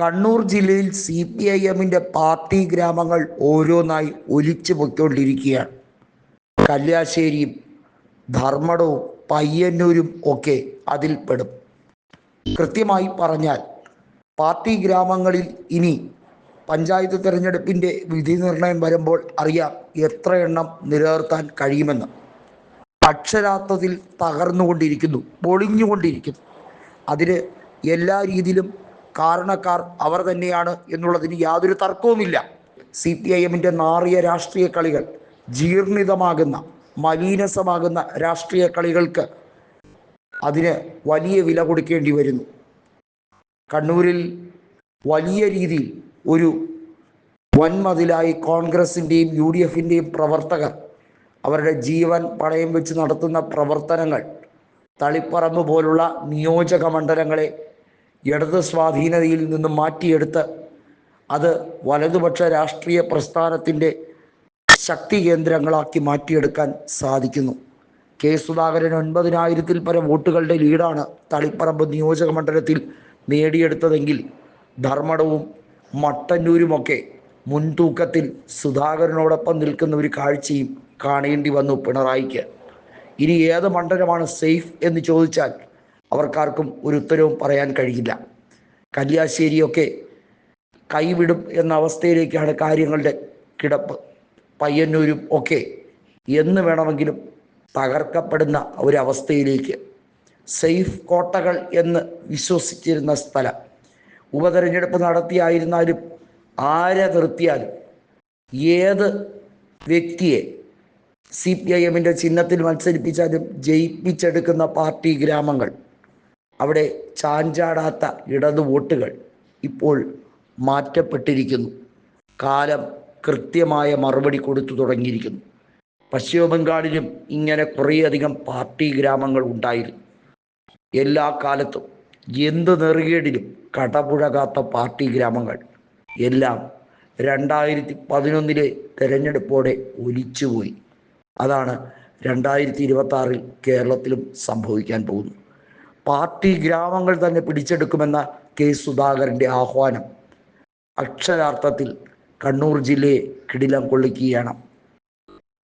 കണ്ണൂർ ജില്ലയിൽ C P I എമ്മിന്റെ party ഗ്രാമങ്ങൾ ഓരോന്നായി ഒലിച്ചു പൊയ്ക്കൊണ്ടിരിക്കുകയാണ്. കല്യാശ്ശേരിയും ധർമ്മടവും പയ്യന്നൂരും ഒക്കെ അതിൽപ്പെടും കൃത്യമായി പറഞ്ഞാൽ പാർട്ടി ഗ്രാമങ്ങളിൽ ഇനി പഞ്ചായത്ത് തിരഞ്ഞെടുപ്പിന്റെ വിധി നിർണയം വരുമ്പോൾ അറിയാം എത്ര എണ്ണം നിലനിർത്താൻ കഴിയുമെന്ന്. അക്ഷരാർത്ഥത്തിൽ തകർന്നുകൊണ്ടിരിക്കുന്നു പൊളിഞ്ഞുകൊണ്ടിരിക്കുന്നു. അതിന് എല്ലാ രീതിയിലും കാരണക്കാർ അവർ തന്നെയാണ് എന്നുള്ളതിന് യാതൊരു തർക്കവുമില്ല. സി പി ഐ എമ്മിന്റെ നാറിയ രാഷ്ട്രീയ കളികൾ ജീർണിതമാകുന്ന മലീനസമാകുന്ന രാഷ്ട്രീയ കളികൾക്ക് അതിന് വലിയ വില കൊടുക്കേണ്ടി വരുന്നു. കണ്ണൂരിൽ വലിയ രീതിയിൽ ഒരു വൻമതിലായി കോൺഗ്രസിന്റെയും യു ഡി എഫിന്റെയും പ്രവർത്തകർ അവരുടെ ജീവൻ പണയം വെച്ച് നടത്തുന്ന പ്രവർത്തനങ്ങൾ തളിപ്പറമ്പ് പോലുള്ള നിയോജക മണ്ഡലങ്ങളെ ഇടത് സ്വാധീനതയിൽ നിന്ന് മാറ്റിയെടുത്ത് അത് വലതുപക്ഷ രാഷ്ട്രീയ പ്രസ്ഥാനത്തിന്റെ ശക്തി കേന്ദ്രങ്ങളാക്കി മാറ്റിയെടുക്കാൻ സാധിക്കുന്നു. കെ സുധാകരൻ ഒൻപതിനായിരത്തിൽ പരം വോട്ടുകളുടെ ലീഡാണ് തളിപ്പറമ്പ് നിയോജക മണ്ഡലത്തിൽ നേടിയെടുത്തതെങ്കിൽ ധർമ്മടവും മട്ടന്നൂരുമൊക്കെ മുൻതൂക്കത്തിൽ സുധാകരനോടൊപ്പം നിൽക്കുന്ന ഒരു കാഴ്ചയും കാണേണ്ടി വന്നു പിണറായിക്ക്. ഇനി ഏത് മണ്ഡലമാണ് സേഫ് എന്ന് ചോദിച്ചാൽ അവർക്കാർക്കും ഒരു ഉത്തരവും പറയാൻ കഴിയില്ല. കല്യാശ്ശേരിയൊക്കെ കൈവിടും എന്ന അവസ്ഥയിലേക്കാണ് കാര്യങ്ങളുടെ കിടപ്പ്. പയ്യന്നൂരും ഒക്കെ എന്ന് വേണമെങ്കിലും തകർക്കപ്പെടുന്ന ഒരവസ്ഥയിലേക്ക്. സേഫ് കോട്ടകൾ എന്ന് വിശ്വസിച്ചിരുന്ന സ്ഥലം. ഉപതെരഞ്ഞെടുപ്പ് നടത്തിയായിരുന്നാലും ആരെ നിർത്തിയാലും ഏത് വ്യക്തിയെ സി പി ഐ എമ്മിന്റെ ചിഹ്നത്തിൽ മത്സരിപ്പിച്ചാലും ജയിപ്പിച്ചെടുക്കുന്ന പാർട്ടി ഗ്രാമങ്ങൾ. അവിടെ ചാഞ്ചാടാത്ത ഇടതു വോട്ടുകൾ ഇപ്പോൾ മാറ്റപ്പെട്ടിരിക്കുന്നു. കാലം കൃത്യമായ മറുപടി കൊടുത്തു തുടങ്ങിയിരിക്കുന്നു. പശ്ചിമ ബംഗാളിലും ഇങ്ങനെ കുറേയധികം പാർട്ടി ഗ്രാമങ്ങൾ ഉണ്ടായിരുന്നു. എല്ലാ കാലത്തും എന്ത് നെറുകേടിലും കടപുഴകാത്ത പാർട്ടി ഗ്രാമങ്ങൾ. എല്ലാം രണ്ടായിരത്തി പതിനൊന്നിലെ തെരഞ്ഞെടുപ്പോടെ ഒലിച്ചുപോയി. അതാണ് രണ്ടായിരത്തി ഇരുപത്തി ആറിൽ കേരളത്തിലും സംഭവിക്കാൻ പോകുന്നു പാർട്ടി ഗ്രാമങ്ങൾ തന്നെ പിടിച്ചെടുക്കുമെന്ന കെ സുധാകരന്റെ ആഹ്വാനം. അക്ഷരാർത്ഥത്തിൽ കണ്ണൂർ ജില്ലയെ കിടിലം കൊള്ളിക്കുകയാണ്.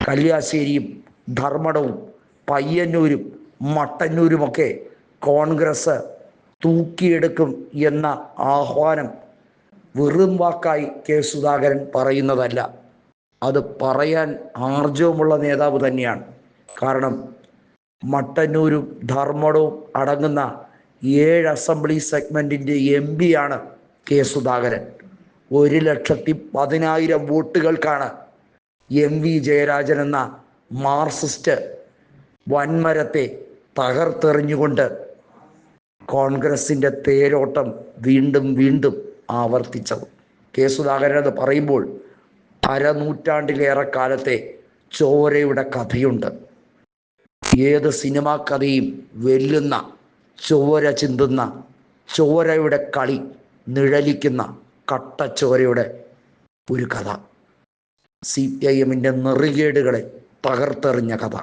കല്യാശ്ശേരിയും ധർമ്മടവും പയ്യന്നൂരും മട്ടന്നൂരുമൊക്കെ കോൺഗ്രസ് തൂക്കിയെടുക്കും എന്ന ആഹ്വാനം വെറും വാക്കായി കെ സുധാകരൻ പറയുന്നതല്ല. അത് പറയാൻ ആർജവമുള്ള നേതാവ് തന്നെയാണ്. കാരണം മട്ടന്നൂരും ധർമ്മടവും അടങ്ങുന്ന ഏഴ് അസംബ്ലി സെഗ്മെന്റിന്റെ എം ആണ് കെ സുധാകരൻ. ഒരു ലക്ഷത്തി പതിനായിരം വോട്ടുകൾക്കാണ് എം വി ജയരാജൻ എന്ന മാർസിസ്റ്റ് വൻമരത്തെ തകർത്തെറിഞ്ഞുകൊണ്ട് കോൺഗ്രസിന്റെ തേരോട്ടം വീണ്ടും വീണ്ടും ആവർത്തിച്ചത്. കെ സുധാകരൻ അത് പറയുമ്പോൾ അരനൂറ്റാണ്ടിലേറെ കാലത്തെ ചോരയുടെ കഥയുണ്ട്. ഏത് സിനിമാ കഥയും വെല്ലുന്ന ചോര ചിന്തുന്ന ചോരയുടെ കളി നിഴലിക്കുന്ന കട്ടച്ചോരയുടെ ഒരു കഥ. സി പി ഐ എമ്മിന്റെ നെറുകേടുകളെ തകർത്തെറിഞ്ഞ കഥ.